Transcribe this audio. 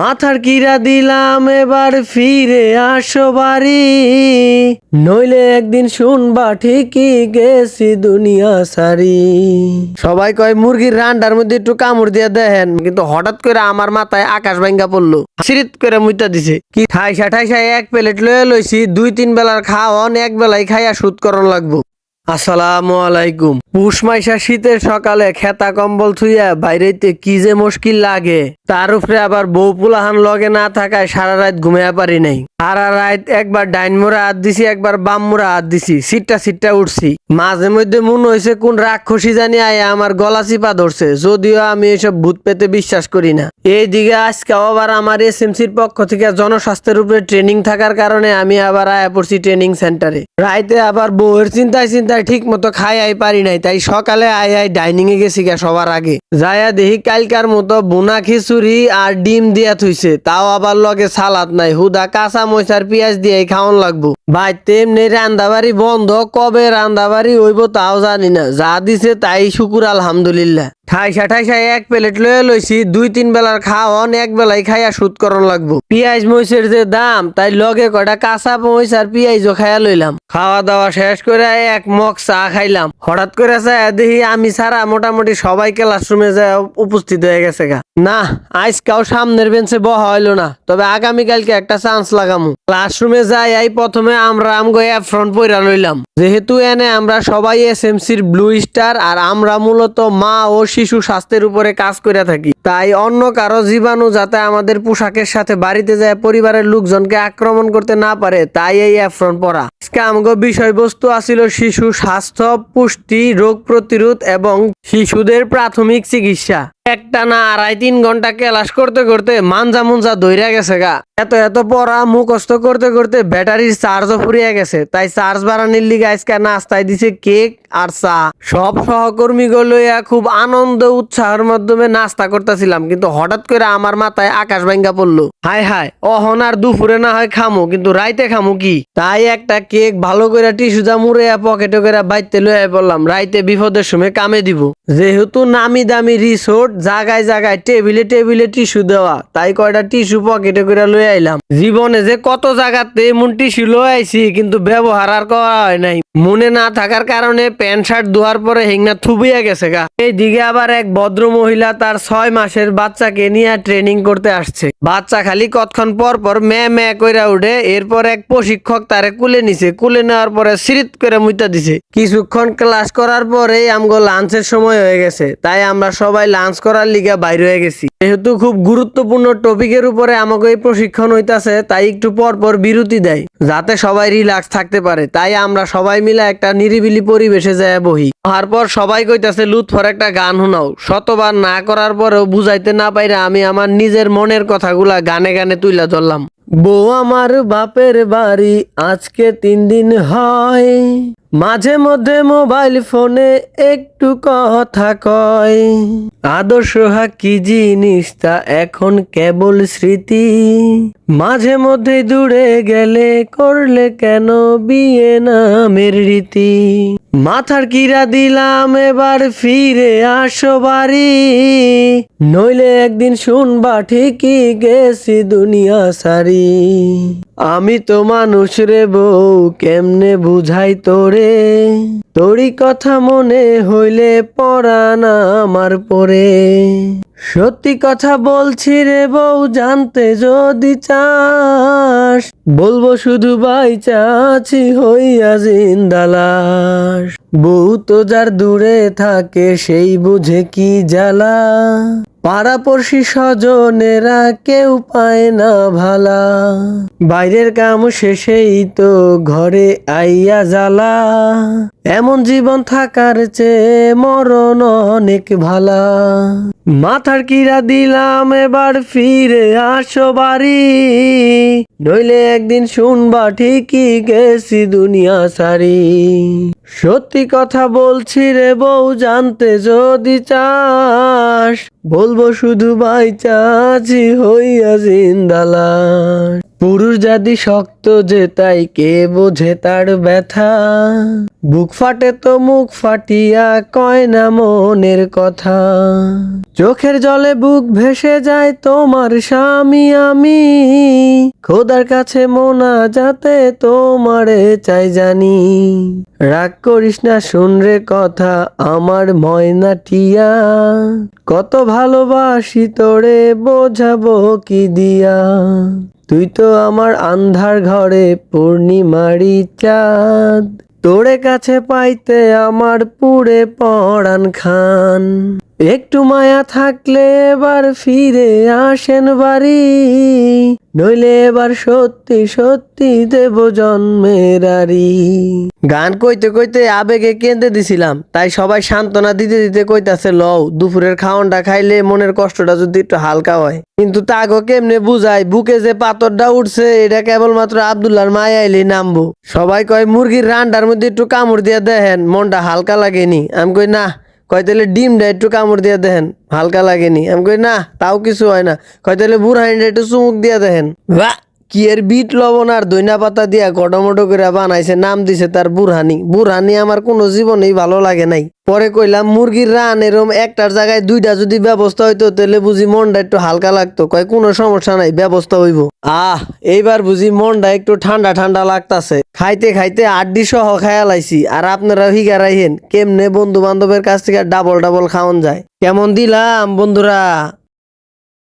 মাথার কিরা দিলাম, এবার ফিরে আসো বাড়ি। নইলে একদিন শুনবা ঠিকই গেছি দুনিয়া সারি। সবাই কয়, মুরগির রান্ডার মধ্যে একটু কামড় দিয়ে দেখেন। কিন্তু হঠাৎ করে আমার মাথায় আকাশ ভাঙ্গা পড়ল। সিরিত করে মুইতা দিছে। কি ঠাইসা ঠাইসা, এক প্লেট লয়ে লইছি, দুই তিন বেলার খাওয়ান, এক বেলায় খাইয়া সুদ করন লাগবো। আসসালামু আলাইকুম। পুষ মাইশা শীতের সকালে খেতা কম্বল থুইয়া বাইরেতে কি যে মুশকিল লাগে। তার উপরে আবার বউ পুলাহান লগে না থাকায় সারা রাত ঘুমিয়ে পারি নাই। সারা রাত একবার ডাইন মোড়া হাত দিছি, একবার বাম মোড়া হাত দিছি সিটটা সিটটা উঠছি। মাঝে মধ্যে মন হয়েছে, কোন রাক্ষসী জানি আয়া আমার গলা চিপা ধরছে, যদিও আমি এসব ভূত পেতে বিশ্বাস করি না। এইদিকে আজকে আবার আমার এসএমসির পক্ষ থেকে জনস্বাস্থ্যের উপরে ট্রেনিং থাকার কারণে আমি আবার আয়া পড়ছি ট্রেনিং সেন্টারে। রাইতে আবার বউয়ের চিন্তায় চিন্তায় ঠিক মতো খাই আই পারি নাই তাই সকালে আই আই ডাইনিং এ গেছি গা সবার আগে। যায়া দেখি কালকার মতো বোনা খিচুড়ি আর ডিম দিয়া থুইছে, তাও আবার লগে সালাদ নাই। হুদা কাঁচা মশার পেঁয়াজ দিয়ে খাওয়ান লাগবো। ভাই, তেমনি রান্দাবাড়ি বন্ধ, কবে রান্দাবাড়ি হইব তাও জানি না। যা দিছে তাই শুকুর, আলহামদুলিল্লাহ। ঠাইসা ঠাইসা এক প্লেট লয়ে লইছি, দুই তিন বেলার খাওয়ান, এক বেলায় খাইয়া সুদ করন লাগবো। পিঁয়াজ মরিচের যে দাম, তাই লগে কয়টা কাঁচা মরিচ আর পিঁয়াজও খাইয়া লইলাম। খাওয়া দাওয়া শেষ করে এক মগ চা খাইলাম। হঠাৎ করে দেখি আমি ছাড়া মোটামুটি সবাই ক্লাসরুমে যায় উপস্থিত হয়ে গেছে গা। না আজকাও সামনের বেঞ্চে বহা হইল না, তবে আগামীকালকে একটা চান্স লাগামু। ক্লাসরুমে যাই, এই প্রথমে আমরা আমগো ফ্রন্ট পইরা লইলাম। যেহেতু এনে আমরা সবাই এসএমসির ব্লু স্টার আর আমরা মূলত মা ও শিশু স্বাস্থ্যের উপরে কাজ করে থাকি। তাই অন্য কারও জীবাণু যাতে আমাদের পোশাকের সাথে বাড়িতে যায়, পরিবারের লোকজনকে আক্রমণ করতে না পারে, তাই এই অ্যাফ্রন পরা। আজকে বিষয়বস্তু আছিল শিশু স্বাস্থ্য পুষ্টি রোগ প্রতিরোধ এবং শিশুদের প্রাথমিক চিকিৎসা। একটা না আড়াই তিন ঘণ্টা ক্লাস করতে করতে মানজা মুঞ্জা দইরা গেছে গা। এত এত পড়া, মুখস্থ করতে করতে ব্যাটারির চার্জও ফুরিয়ে গেছে। তাই চার্জ বাড়ানির লিগে আজকে নাস্তায় দিছে কেক আর চা। সব সহকর্মী লইয়া খুব আনন্দ উৎসাহের মাধ্যমে নাস্তা করতেছিলাম, কিন্তু হঠাৎ করে আমার মাথায় আকাশ ভাঙ্গা পড়ল। হায় হায়, অহন আর দুপুরে না হয় খামো, কিন্তু রাইতে খামু কি? তাই একটা কেক ভালো করে টিস্যু যা মুড়ে পকেটে করে বাইতে লইয়া বললাম রাইতে বিপদের সময় কামে দিব। যেহেতু নামি দামি রিসোর্ট জায়গায় জায়গায় টেবিলে টেবিলে টিস্যু দেওয়া। তাই কয়টা টিস্যু পকেটে করে লই আইলাম। জীবনে যে কত জায়গাতে এমন টিস্যু লই আইছি, কিন্তু ব্যবহার আর করা হয় নাই। মনে না থাকার কারণে প্যান্ট, শার্ট ধোয়ার পরে হিংনা থুবিয়া গেছে গা। এইদিকে আবার এক ভদ্র মহিলা তার ছয় মাসের বাচ্চাকে নিয়ে ট্রেনিং করতে আসছে। বাচ্চা খালি কতক্ষণ পর পর ম্যা ম্যা কইরা উঠে, এরপর এক প্রশিক্ষক তারে কুলে নিছে। কুলে নেওয়ার পরে সিরিত করে মুইতা দিছে। কিছুক্ষণ ক্লাস করার পরেই আমগো লাঞ্চের সময় হয়ে গেছে। তাই আমরা সবাই লাঞ্চ করার লিগে বাইরে হয়ে গেছি। যেহেতু খুব গুরুত্বপূর্ণ টপিকের উপরে আমাকে এই প্রশিক্ষণ হইতাছে, তাই একটু পর পর বিরতি দেয় যাতে সবাই রিল্যাক্স থাকতে পারে। তাই আমরা সবাই মিলে একটা নিরিবিলি পরিবেশে যায় বহি। তারপর সবাই কইতাছে, লুৎফর, একটা গান শোনাও। শতবার না করার পরেও বুঝাইতে না পাইরে আমি আমার নিজের মনের কথাগুলা গানে গানে তুইলা ধরলাম। বউ আমার বাপের বাড়ি, আজকে তিন দিন হয়। মাঝে মধ্যে মোবাইল ফোনে একটু কথা কয়। আদর্শ হা কি জিনিস তা এখন কেবল স্মৃতি। মাঝে মধ্যে দূরে গেলে করলে কেন বিয়ে নামের রীতি? মাথার কিরা দিলাম, এবার ফিরে আসো বাড়ি। নইলে একদিন শুনবা ঠিকই গেছি দুনিয়া সারি। আমি তো মানুষ রে বউ, কেমনে বুঝাই তোরে? তোরই কথা মনে হইলে পরাণ আমার পরে। সত্যি কথা বলছি রে বউ, জানতে যদি চাস, বলব শুধু বাই চাচি হইয়া জিন্দালাস বউ তো যার দূরে থাকে, সেই বুঝে কি জ্বালা। পাড়াপড়শি স্বজনেরা কেউ পায় না ভালা। বাইরের কাম শেষেই তো ঘরে আইয়া জ্বালা। এমন জীবন থাকার চেয়ে মরণ অনেক ভালা। মাথার কিরা দিলাম এবার ফিরে আসো বাড়ি। নইলে একদিন শুনবা ঠিকই গেছি দুনিয়া সারি। সত্যি কথা বলছি রে বউ, জানতে যদি চাস, বলব শুধু বাই চাচি হইয়া জিন্দালাস পুরুষ জাতি শক্ত যে, তাই কে বোঝে তার ব্যথা? বুক ফাটে তো মুখ ফাটিয়া কয় না মনের কথা। চোখের জলে বুক ভেসে যায় তোমার স্বামী, আমি। খোদার কাছে মোনা যাতে তোমারে চাই জানি। রাগ করিস না, শুন রে কথা, আমার ময়না টিয়া। কত ভালোবাসি তোরে, বোঝাবো কি দিয়া। তুই তো আমার আন্ধার ঘরে পূর্ণিমারি চাঁদ। তোরে কাছে পাইতে আমার পুরে পড়ান খান। একটু মায়া থাকলে এবার ফিরে আসেন বাড়ি। নইলে এবার সত্যি সত্যি দেব জন্মের আরি গান কইতে কইতে আবেগে কেঁদে দিছিলাম, তাই সবাই সান্ত্বনা দিতে দিতে কইতাছে, লও, দুপুরের খাওয়ানটা খাইলে মনের কষ্টটা যদি একটু হালকা হয়। কিন্তু তাগো কেমনে বুঝাই, বুকে যে পাথরটা উঠছে, এটা কেবলমাত্র আবদুল্লাহর মায় আইলেই নামবো। সবাই কয়, মুরগির রান্ডার মধ্যে একটু কামড় দিয়ে দেখেন, মনটা হালকা লাগেনি। আমি কই, না কয় তাহলে ডিমটা একটু কামড় দিয়ে দেখেন, হালকা লাগেনি। আমি কই, না, তাও কিছু হয় না। কয় তাহলে বুড়হাইনটা একটু চুমুক দিয়ে দেখেন। বাহ! কি এর বিট লবণ আর দইনা পাতা দিয়া গডমটো করে বানাইছে, নাম দিছে তার বুরহানি বুরহানি আমার কোনো জীবনেই ভালো লাগে নাই। পরে কইলাম, মুরগির রান এরম একটার জায়গায় দুইটা যদি ব্যবস্থা হইতো, তাহলে বুঝি মনটা একটু হালকা লাগতো। কয়, কোনো সমস্যা নাই, ব্যবস্থা হইব। আহ, এইবার বুঝি মনটা একটু ঠান্ডা ঠান্ডা লাগতাছে। খাইতে খাইতে আড্ডি সহ খায়া লাইছি, আর আপনারা হিগা রাইহেন, কেমনে বন্ধু বান্ধবের কাছ থেকে ডাবল ডাবল খাওয়ান যায়? কেমন দিলাম বন্ধুরা?